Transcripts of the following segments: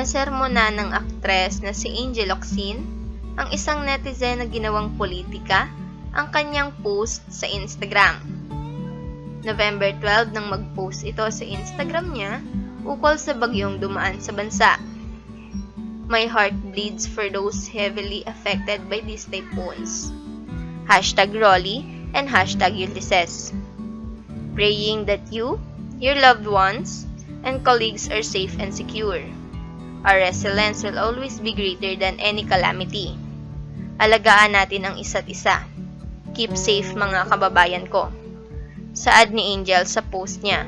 Nasermona ng aktres na si Angel Locsin, ang isang netizen na ginawang politika, ang kanyang post sa Instagram. November 12 nang mag-post ito sa Instagram niya ukol sa bagyong dumaan sa bansa. My heart bleeds for those heavily affected by these typhoons. Hashtag Rolly and hashtag Ulysses. Praying that you, your loved ones, and colleagues are safe and secure. Our resilience will always be greater than any calamity. Alagaan natin ang isa't isa. Keep safe mga kababayan ko. Saad ni Angel sa post niya.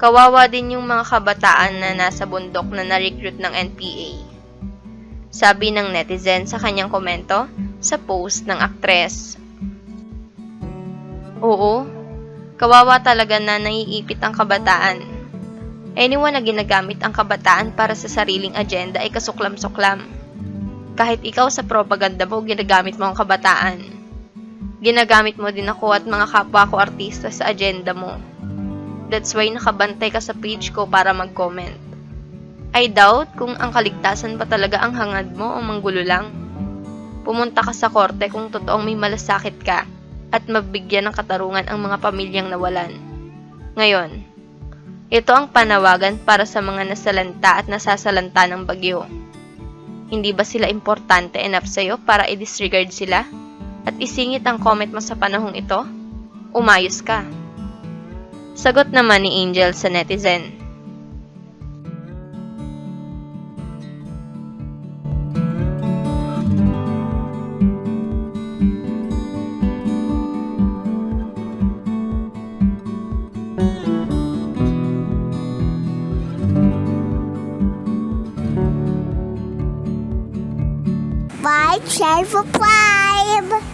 Kawawa din yung mga kabataan na nasa bundok na na-recruit ng NPA. Sabi ng netizen sa kanyang komento sa post ng aktres. Oo, kawawa talaga na naiipit ang kabataan. Anyone na ginagamit ang kabataan para sa sariling agenda ay kasuklam-suklam. Kahit ikaw sa propaganda mo, ginagamit mo ang kabataan. Ginagamit mo din ako at mga kapwa ko artista sa agenda mo. That's why nakabantay ka sa page ko para mag-comment. I doubt kung ang kaligtasan ba talaga ang hangad mo o manggulo lang. Pumunta ka sa korte kung totoong may malasakit ka at mabigyan ng katarungan ang mga pamilyang nawalan. Ngayon, ito ang panawagan para sa mga nasalanta at nasasalanta ng bagyo. Hindi ba sila importante enough sa'yo para i-disregard sila? At isingit ang comment mo sa panahong ito? Umayos ka. Sagot naman ni Angel sa netizen. Subscribe, share, subscribe.